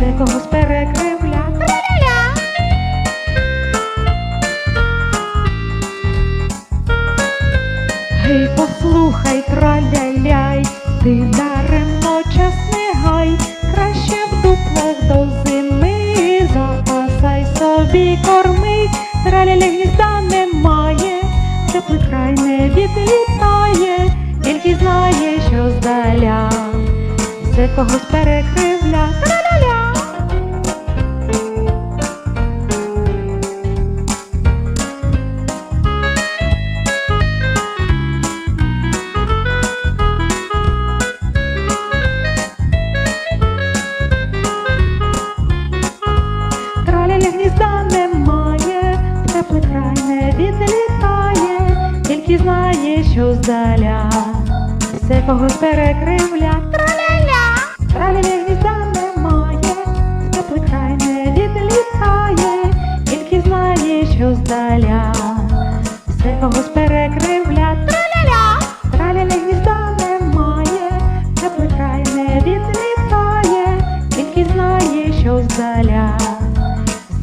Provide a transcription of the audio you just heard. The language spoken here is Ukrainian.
Це когось перекривля. Ля-ля-ля. Гей, послухай, траляляй, ти даремно час не гай, краще в дуплах до зими, запасай собі корми, траляля гнізда немає, теплий край не відлітає, тільки знає, що здаля, це когось перекривля. Траляля. Гнізда немає, теплий край не відлітає, тільки знає, що здаля, все когось перекривля. Траляля, траляля гнізда немає, теплий край не відлітає, тільки знає, що здаля, все когось перекривля.